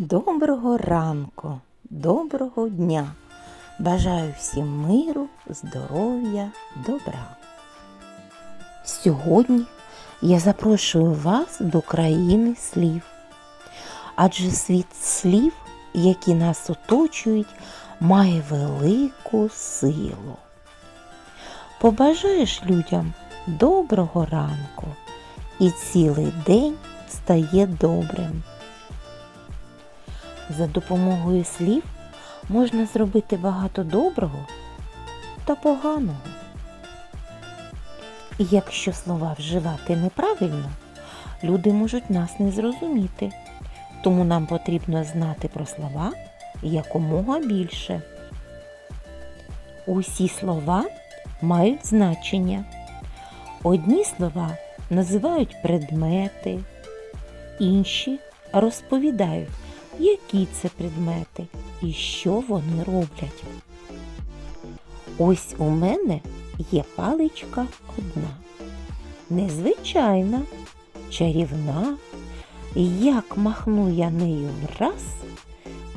Доброго ранку, доброго дня. Бажаю всім миру, здоров'я, добра. Сьогодні я запрошую вас до країни слів. Адже світ слів, які нас оточують, має велику силу. Побажаєш людям доброго ранку, і цілий день стає добрим. За допомогою слів можна зробити багато доброго та поганого. І якщо слова вживати неправильно, люди можуть нас не зрозуміти. Тому нам потрібно знати про слова якомога більше. Усі слова мають значення. Одні слова називають предмети, інші розповідають, які це предмети і що вони роблять. Ось у мене є паличка одна. Незвичайна, чарівна. Як махну я нею враз,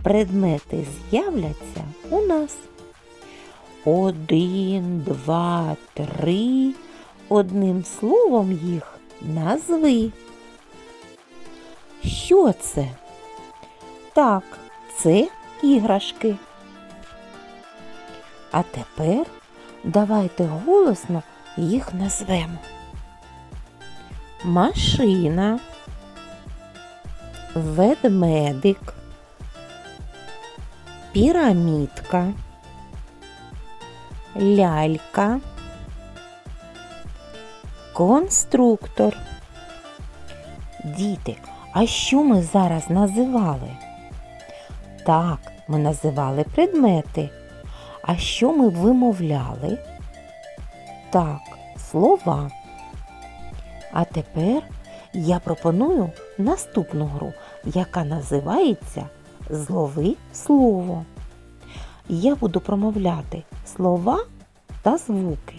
предмети з'являться у нас. Один, два, три. Одним словом їх назви. Що це? Так, це іграшки. А тепер давайте голосно їх назвемо. Машина, ведмедик, пірамідка, лялька, конструктор. Діти, а що ми зараз називали? Так, ми називали предмети. А що ми вимовляли? Так, слова. А тепер я пропоную наступну гру, яка називається Злови слово. Я буду промовляти слова та звуки.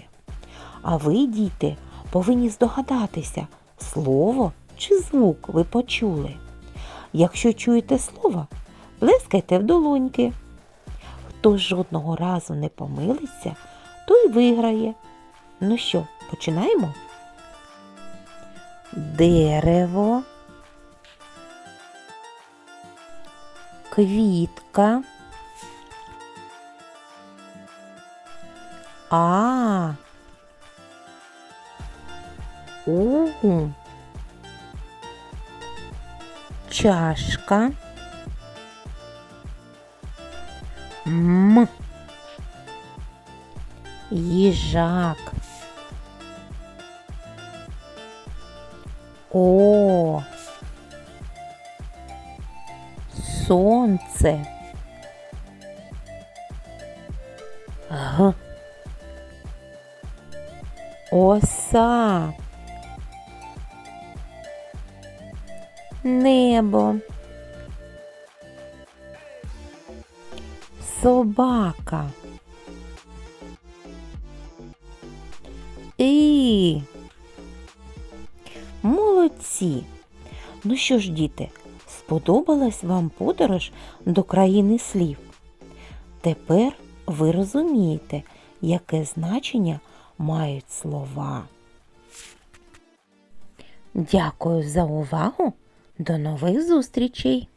А ви, діти, повинні здогадатися, слово чи звук ви почули. Якщо чуєте слово, плескайте в долоньки. Хто жодного разу не помилиться, той виграє. Ну що, починаємо? Дерево, квітка. А. У. Чашка. М. Їжак. О. Сонце. Г. Оса. Небо. Собака. І. Молодці. Ну що ж, діти, сподобалась вам подорож до країни слів? Тепер ви розумієте, яке значення мають слова. Дякую за увагу. До нових зустрічей!